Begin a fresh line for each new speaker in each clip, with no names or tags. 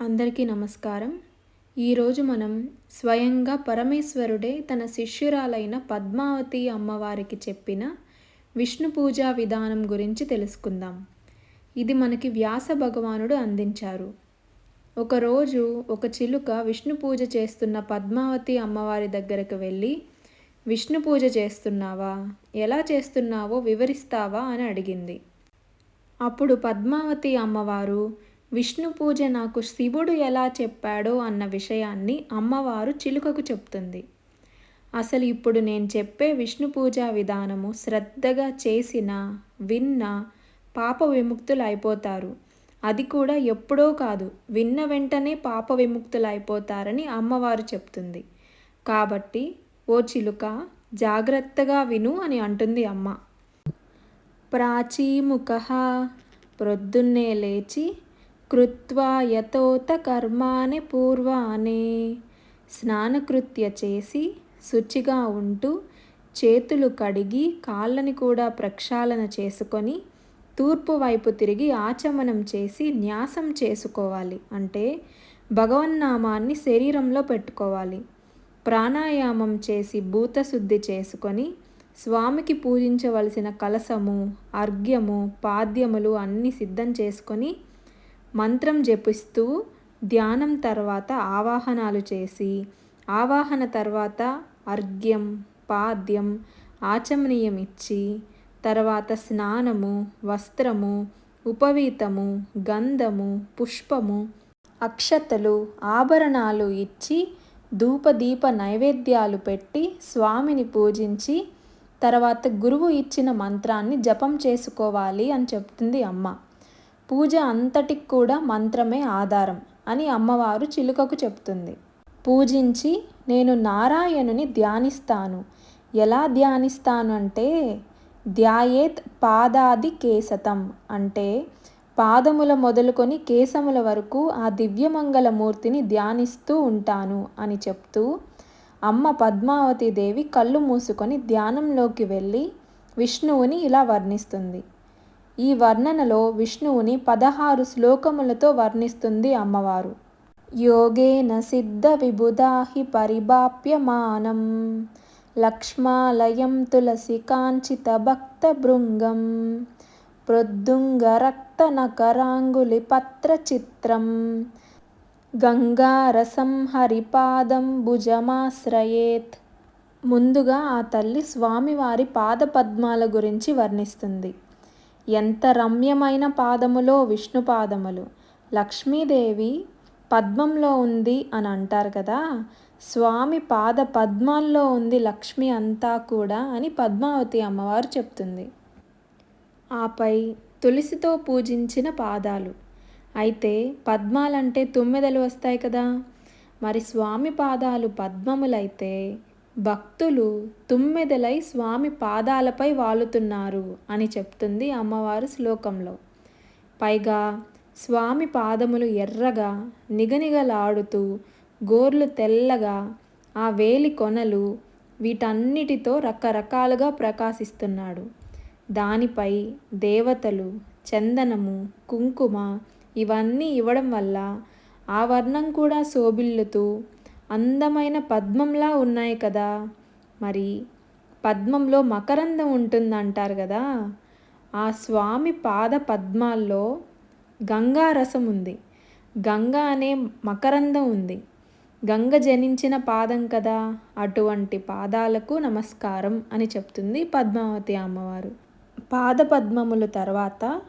అందరికీ నమస్కారం. ఈరోజు మనం స్వయంగా పరమేశ్వరుడే తన శిష్యురాలైన పద్మావతి అమ్మవారికి చెప్పిన విష్ణు పూజా విధానం గురించి తెలుసుకుందాం. ఇది మనకి వ్యాస భగవానుడు అందించారు. ఒకరోజు ఒక చిలుక విష్ణు పూజ చేస్తున్న పద్మావతి అమ్మవారి దగ్గరకు వెళ్ళి విష్ణు పూజ చేస్తున్నావా? ఎలా చేస్తున్నావో వివరిస్తావా? అని అడిగింది. అప్పుడు పద్మావతి అమ్మవారు విష్ణు పూజ నాకు శివుడు ఎలా చెప్పాడో అన్న విషయాన్ని అమ్మవారు చిలుకకు చెప్తుంది. అసలు ఇప్పుడు నేను చెప్పే విష్ణు పూజా విధానము శ్రద్ధగా చేసిన విన్న పాప విముక్తులు అయిపోతారు అది కూడా ఎప్పుడో కాదు విన్న వెంటనే పాప విముక్తులు అయిపోతారని అమ్మవారు చెప్తుంది. కాబట్టి ఓ చిలుక జాగ్రత్తగా విను అని అంటుంది అమ్మ. ప్రాచీముఖ ప్రొద్దున్నే లేచి కృత్వా యథోత కర్మాని పూర్వానే స్నానకృత్య చేసి శుచిగా ఉంటూ చేతులు కడిగి కాళ్ళని కూడా ప్రక్షాళన చేసుకొని తూర్పు వైపు తిరిగి ఆచమనం చేసి న్యాసం చేసుకోవాలి. అంటే భగవన్నామాన్ని శరీరంలో పెట్టుకోవాలి. ప్రాణాయామం చేసి భూతశుద్ధి చేసుకొని స్వామికి పూజించవలసిన కలసము అర్ఘ్యము పాద్యములు అన్నీ సిద్ధం చేసుకొని మంత్రం జపిస్తూ ధ్యానం తర్వాత ఆవాహనాలు చేసి ఆవాహన తర్వాత అర్ఘ్యం పాద్యం ఆచమనీయం ఇచ్చి తర్వాత స్నానము వస్త్రము ఉపవీతము గంధము పుష్పము అక్షతలు ఆభరణాలు ఇచ్చి ధూపదీప నైవేద్యాలు పెట్టి స్వామిని పూజించి తర్వాత గురువు ఇచ్చిన మంత్రాన్ని జపం చేసుకోవాలి అని చెప్తుంది అమ్మ. పూజ అంతటికి కూడా మంత్రమే ఆధారం అని అమ్మవారు చిలుకకు చెప్తుంది. పూజించి నేను నారాయణుని ధ్యానిస్తాను. ఎలా ధ్యానిస్తాను అంటే ధ్యాయేత్ పాదాది కేసతం అంటే పాదముల మొదలుకొని కేశముల వరకు ఆ దివ్యమంగళమూర్తిని ధ్యానిస్తూ ఉంటాను అని చెప్తూ అమ్మ పద్మావతి దేవి కళ్ళు మూసుకొని ధ్యానంలోకి వెళ్ళి విష్ణువుని ఇలా వర్ణిస్తుంది. ఈ వర్ణనలో విష్ణువుని పదహారు శ్లోకములతో వర్ణిస్తుంది అమ్మవారు. యోగేన సిద్ధ విబుధాహి పరిభాప్యమానం. లక్ష్మాలయం తులసి కాంచిత భక్త భృంగం ప్రొద్దుంగరక్తనకరాంగులి పత్రచిత్రం గంగారసం హరిపాదం భుజమాశ్రయేత్. ముందుగా ఆ తల్లి స్వామివారి పాదపద్మాల గురించి వర్ణిస్తుంది. ఎంత రమ్యమైన పాదములో విష్ణు పాదములు. లక్ష్మీదేవి పద్మంలో ఉంది అని అంటారు కదా. స్వామి పాద పద్మాల్లో ఉంది లక్ష్మి అంతా కూడా అని పద్మావతి అమ్మవారు చెప్తుంది. ఆపై తులసితో పూజించిన పాదాలు. అయితే పద్మాలంటే తుమ్మెదలు వస్తాయి కదా. మరి స్వామి పాదాలు పద్మములైతే భక్తులు తుమ్మెదలై స్వామి పాదాలపై వాలుతున్నారు అని చెప్తుంది అమ్మవారు శ్లోకంలో. పైగా స్వామి పాదములు ఎర్రగా నిగనిగలాడుతూ గోర్లు తెల్లగా ఆ వేలి కొనలు వీటన్నిటితో రకరకాలుగా ప్రకాశిస్తున్నాడు. దానిపై దేవతలు చందనము కుంకుమ ఇవన్నీ ఇవ్వడం వల్ల ఆ వర్ణం కూడా శోభిల్లుతూ అందమైన పద్మంలా ఉన్నాయి కదా. మరి పద్మంలో మకరందం ఉంటుందంటారు కదా. ఆ స్వామి పాద పద్మాల్లో గంగా రసం ఉంది. గంగ అనే మకరందం ఉంది. గంగ జనించిన పాదం కదా. అటువంటి పాదాలకు నమస్కారం అని చెప్తుంది పద్మావతి అమ్మవారు. పాద పద్మముల తర్వాత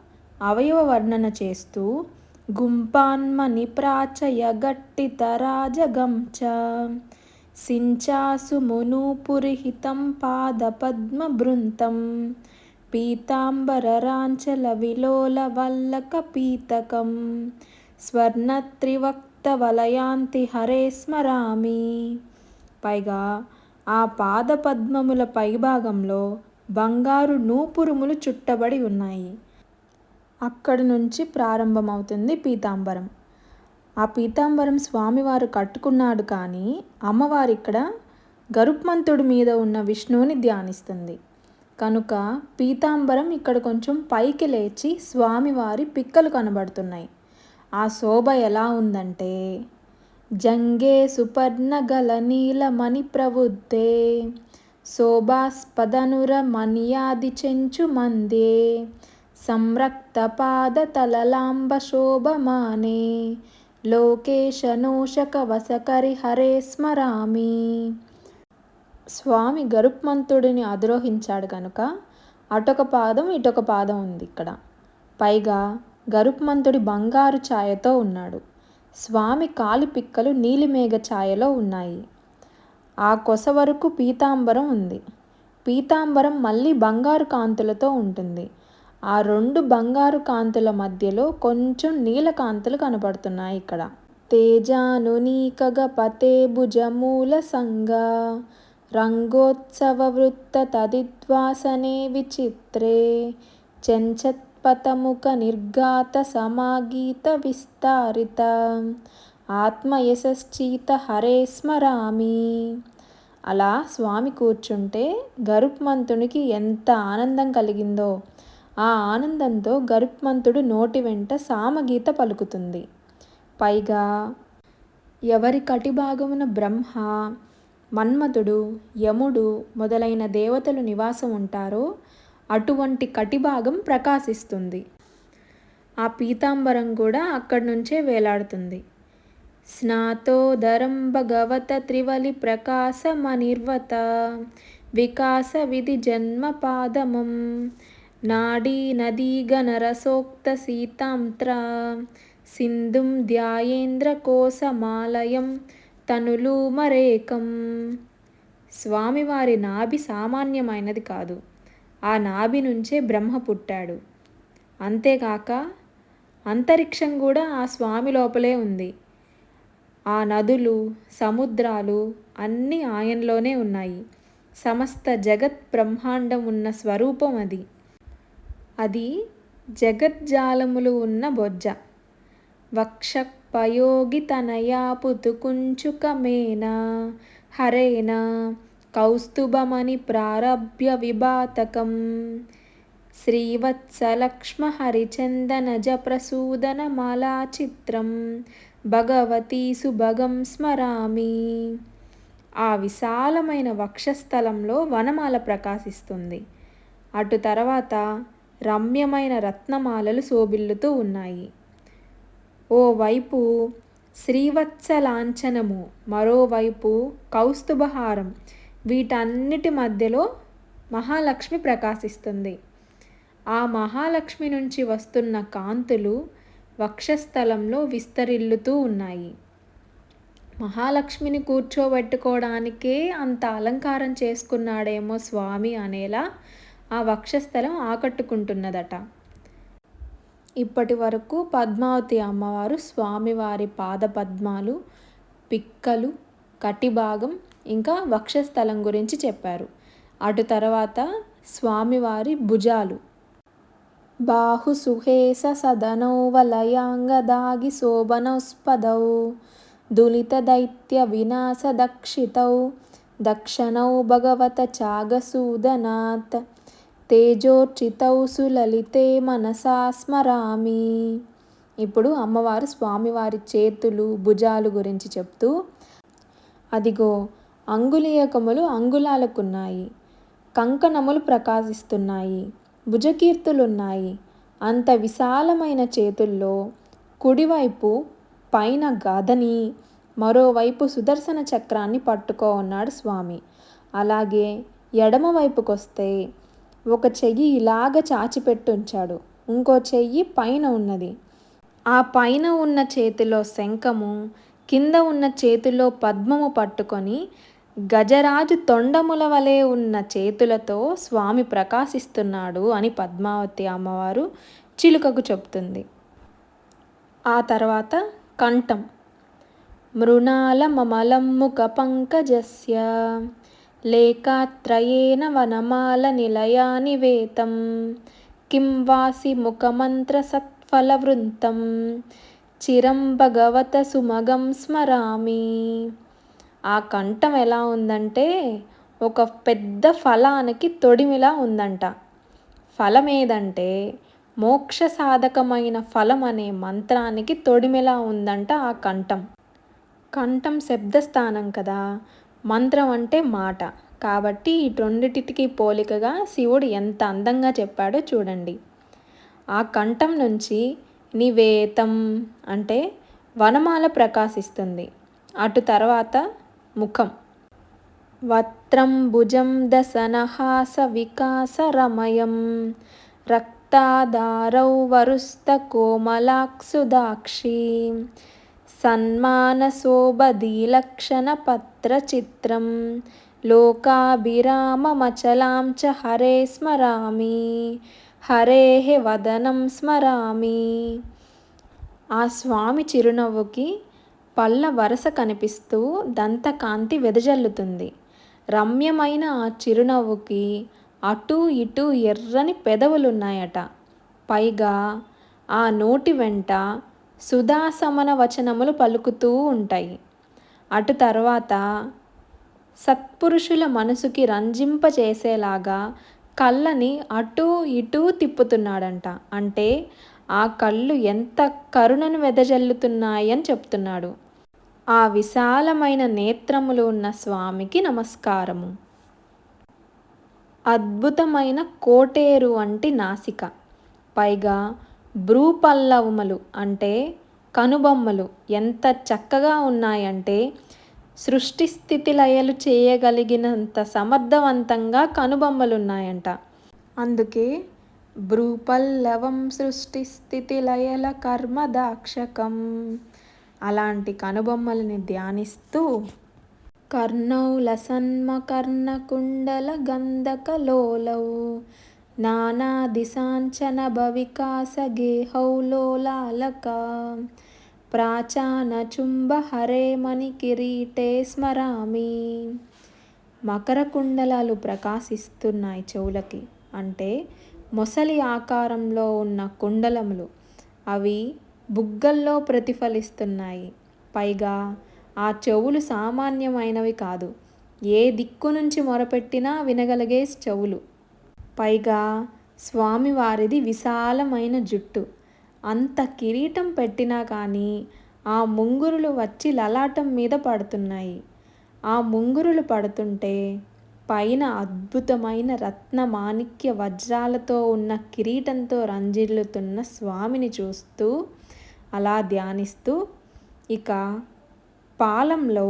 అవయవ వర్ణన చేస్తూ గుంపాన్మని ప్రాచయ గట్టిత రాజగంచ సించాసు మునుపురిహితం పాద పద్మ బృంతం. పీతాంబరరాంచల విలోల వల్లక పీతకం. స్వర్ణత్రివక్త వలయాంతి హరే స్మరామి. పైగా ఆ పాద పద్మముల పైభాగంలో బంగారు నూపురుములు చుట్టబడి ఉన్నాయి. అక్కడి నుంచి ప్రారంభమవుతుంది పీతాంబరం. ఆ పీతాంబరం స్వామివారు కట్టుకున్నాడు కానీ అమ్మవారు ఇక్కడ గరుత్మంతుడి మీద ఉన్న విష్ణువుని ధ్యానిస్తుంది. కనుక పీతాంబరం ఇక్కడ కొంచెం పైకి లేచి స్వామివారి పిక్కలు కనబడుతున్నాయి. ఆ శోభ ఎలా ఉందంటే జంగే సుపర్ణగల నీలమణి ప్రబుద్ధే శోభాస్పదనుర మణియాది చెంచు మందే సంరక్త పాద తలలాంబ వసకరి హరే స్మరామి. స్వామి గరుత్మంతుడిని అధిరోహించాడు కనుక అటొక పాదం ఇటొక పాదం ఉంది ఇక్కడ. పైగా గరుత్మంతుడి బంగారు ఛాయతో ఉన్నాడు. స్వామి కాలి పిక్కలు నీలిమేఘ ఛాయలో ఉన్నాయి. ఆ కొస వరకు పీతాంబరం ఉంది. పీతాంబరం మళ్ళీ బంగారు కాంతులతో ఉంటుంది. ఆ రెండు బంగారు కాంతుల మధ్యలో కొంచెం నీల కాంతులు కనపడుతున్నాయి ఇక్కడ. తేజాను నీకగ పతే భుజమూల సంగ. రంగోత్సవ వృత్త తదిద్వాసనే విచిత్రే. చెంచత్పతముఖ నిర్గాత సమాగీత విస్తారిత. ఆత్మయశ్చీత హరే స్మరామి. అలా స్వామి కూర్చుంటే గరుత్మంతునికి ఎంత ఆనందం కలిగిందో. ఆ ఆనందంతో గరుత్మంతుడు నోటి వెంట సామగీత పలుకుతుంది. పైగా ఎవరి కటిభాగమున బ్రహ్మ మన్మథుడు యముడు మొదలైన దేవతలు నివాసం ఉంటారో అటువంటి కటిభాగం ప్రకాశిస్తుంది. ఆ పీతాంబరం కూడా అక్కడి నుంచే వేలాడుతుంది. స్నాతోదరం భగవత త్రివలి ప్రకాశమనిర్వత వికాస విధి జన్మ పాదమం నాడీ నదీ గణరసోక్త సీతాంత్ర సింధుం ధ్యాయేంద్ర కోసమాలయం తనులూమరేకం స్వామివారి నాభి సామాన్యమైనది కాదు ఆ నాభి నుంచే బ్రహ్మ పుట్టాడు. అంతేకాక అంతరిక్షం కూడా ఆ స్వామి లోపలే ఉంది. ఆ నదులు సముద్రాలు అన్నీ ఆయనలోనే ఉన్నాయి. సమస్త జగత్ బ్రహ్మాండం ఉన్న స్వరూపం అది. అది జగజ్జాలములు ఉన్న బొజ్జ. వక్షపయోగితనయా పుతుకుంచుకమేనా హరేనా పుతుకుంచుకమేన? హరేన? కౌస్తుభమని ప్రారభ్య విభాతకం. శ్రీవత్సలక్ష్మ హరిచందనజ ప్రసూదన మాలా చిత్రం భగవతీ సుభగం స్మరామి. ఆ విశాలమైన వక్షస్థలంలో వనమాల ప్రకాశిస్తుంది. అటు తర్వాత రమ్యమైన రత్నమాలలు శోభిల్లుతూ ఉన్నాయి. ఓవైపు శ్రీవత్సలాంఛనము మరోవైపు కౌస్తుభహారం. వీటన్నిటి మధ్యలో మహాలక్ష్మి ప్రకాశిస్తుంది. ఆ మహాలక్ష్మి నుంచి వస్తున్న కాంతులు వక్షస్థలంలో విస్తరిల్లుతూ ఉన్నాయి. మహాలక్ష్మిని కూర్చోబెట్టుకోవడానికే అంత అలంకారం చేసుకున్నాడేమో స్వామి అనేలా ఆ వక్షస్థలం ఆకట్టుకుంటున్నదట. ఇప్పటి వరకు పద్మావతి అమ్మవారు స్వామివారి పాదపద్మాలు పిక్కలు కటిభాగం ఇంకా వక్షస్థలం గురించి చెప్పారు. అటు తర్వాత స్వామివారి భుజాలు. బాహు సుహేస సదనౌ వలయాంగదాగి శోభనౌస్పదౌ. దులిత దైత్య వినాశ దక్షితౌ. దక్షిణౌ భగవత చాగసూదనాత్ తేజోర్చితౌ సులలితే మనసా స్మరామి. ఇప్పుడు అమ్మవారు స్వామివారి చేతులు భుజాలు గురించి చెప్తూ అదిగో అంగుళీయకములు అంగుళాలకున్నాయి. కంకణములు ప్రకాశిస్తున్నాయి. భుజకీర్తులున్నాయి. అంత విశాలమైన చేతుల్లో కుడివైపు పైన గదని మరోవైపు సుదర్శన చక్రాన్ని పట్టుకో ఉన్నాడు స్వామి. అలాగే ఎడమవైపుకొస్తే ఒక చెయ్యి ఇలాగ చాచిపెట్టి ఉంచాడు ఇంకో చెయ్యి పైన ఉన్నది. ఆ పైన ఉన్న చేతిలో శంఖము కింద ఉన్న చేతిలో పద్మము పట్టుకొని గజరాజు తొండముల వలె ఉన్న చేతులతో స్వామి ప్రకాశిస్తున్నాడు అని పద్మావతి అమ్మవారు చిలుకకు చెప్తుంది ఆ తర్వాత కంఠం. మృణాల మమలం ముఖ పంకజస్య లేఖాత్రయేణ వనమాల నిలయానివేతం. కిం వాసి ముఖమంత్రసత్ఫలవృంతం చిరం భగవత సుమగం స్మరామి. ఆ కంఠం ఎలా ఉందంటే ఒక పెద్ద ఫలానికి తొడిమిలా ఉందంట. ఫలం ఏదంటే మోక్ష సాధకమైన ఫలం అనే మంత్రానికి తొడిమిలా ఉందంట ఆ కంఠం. కంఠం శబ్దస్థానం కదా. మంత్రం అంటే మాట. కాబట్టి ఈ రెండిటికి పోలికగా శివుడు ఎంత అందంగా చెప్పాడో చూడండి. ఆ కంఠం నుంచి నివేతం అంటే వనమాల ప్రకాశిస్తుంది. అటు తర్వాత ముఖం. వత్రం భుజం దశనహాస వికాసరమయం రక్తాదారౌ వరుస్త కోమలాక్షుదాక్షి సన్మానశోభదీలక్షణ పత్రచిత్రం లోకాభిరామమచలాం చ హరే స్మరామి. హరేహ వదనం స్మరామి. ఆ స్వామి చిరునవ్వుకి పళ్ళ వరస కనిపిస్తూ దంతకాంతి వెదజల్లుతుంది. రమ్యమైన ఆ చిరునవ్వుకి అటూ ఇటూ ఎర్రని పెదవులున్నాయట. పైగా ఆ నోటి వెంట సుధాసమన వచనములు పలుకుతూ ఉంటాయి. అటు తర్వాత సత్పురుషుల మనసుకి రంజింపచేసేలాగా కళ్ళని అటూ ఇటూ తిప్పుతున్నాడంట. అంటే ఆ కళ్ళు ఎంత కరుణను వెదజల్లుతున్నాయని చెప్తున్నాడు. ఆ విశాలమైన నేత్రములు ఉన్న స్వామికి నమస్కారము. అద్భుతమైన కోటేరు వంటి నాసిక. పైగా భ్రూపల్లవములు అంటే కనుబొమ్మలు ఎంత చక్కగా ఉన్నాయంటే సృష్టి స్థితి లయలు చేయగలిగినంత సమర్థవంతంగా కనుబొమ్మలున్నాయంట. అందుకే భ్రూపల్లవం సృష్టి స్థితి లయల కర్మదాక్షకం. అలాంటి కనుబొమ్మలని ధ్యానిస్తూ కర్ణౌ లసన్మకర్ణకుండల గంధకలోలౌ నానా దిశాంచన భవికాస గేహౌ ప్రాచానచుంబ హరే మణి కిరీటే స్మరామి. మకర కుండలాలు ప్రకాశిస్తున్నాయి చెవులకి. అంటే మొసలి ఆకారంలో ఉన్న కుండలములు. అవి బుగ్గల్లో ప్రతిఫలిస్తున్నాయి. పైగా ఆ చెవులు సామాన్యమైనవి కాదు. ఏ దిక్కు నుంచి మొరపెట్టినా వినగలిగే చెవులు. పైగా స్వామివారిది విశాలమైన జుట్టు. అంత కిరీటం పెట్టినా కానీ ఆ ముంగురులు వచ్చి లలాటం మీద పడుతున్నాయి. ఆ ముంగురులు పడుతుంటే పైన అద్భుతమైన రత్న మాణిక్య వజ్రాలతో ఉన్న కిరీటంతో రంజిల్లుతున్న స్వామిని చూస్తూ అలా ధ్యానిస్తూ ఇక పాలంలో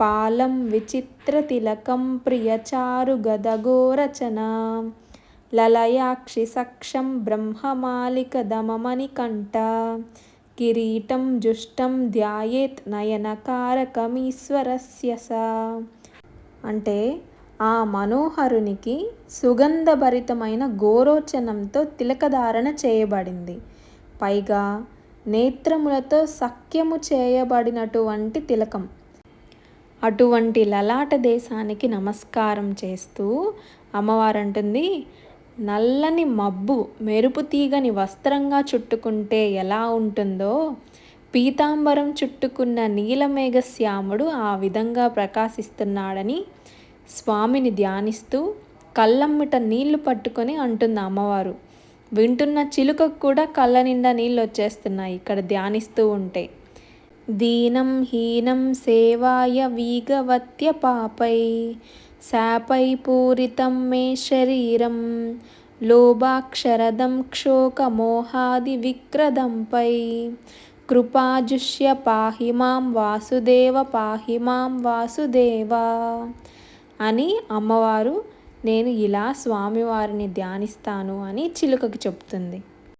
పాలం విచిత్ర తిలకం ప్రియచారు గదగోరచన. లలయాక్షి సక్షం బ్రహ్మమాలిక దమమణి కిరీటం జుష్టం ధ్యాయేత్ నయనకారకమీశ్వరస్య స. అంటే ఆ మనోహరునికి సుగంధభరితమైన గోరోచనంతో తిలకధారణ చేయబడింది. పైగా నేత్రములతో సఖ్యము చేయబడినటువంటి తిలకం. అటువంటి లలాట దేశానికి నమస్కారం చేస్తూ అమ్మవారు అంటుంది నల్లని మబ్బు మెరుపు తీగని వస్త్రంగా చుట్టుకుంటే ఎలా ఉంటుందో పీతాంబరం చుట్టుకున్న నీలమేఘ శ్యాముడు ఆ విధంగా ప్రకాశిస్తున్నాడని స్వామిని ధ్యానిస్తూ కళ్ళమ్మిట నీళ్ళు పట్టుకొని అంటుంది అమ్మవారు. వింటున్న చిలుకకు కూడా కళ్ళ నిండా నీళ్ళు వచ్చేస్తున్నాయి. ఇక్కడ ధ్యానిస్తూ ఉంటే దీనం హీనం సేవాయ వీగవత్య పాపై శాపై పూరితం మే శరీరం లోభాక్షరదం క్షోకమోహాది విక్రదంపై కృపాజుష్య పాహి మాం వాసుదేవ పాహి మాం వాసుదేవ అని అమ్మవారు నేను ఇలా స్వామివారిని ధ్యానిస్తాను అని చిలుకకి చెప్తుంది.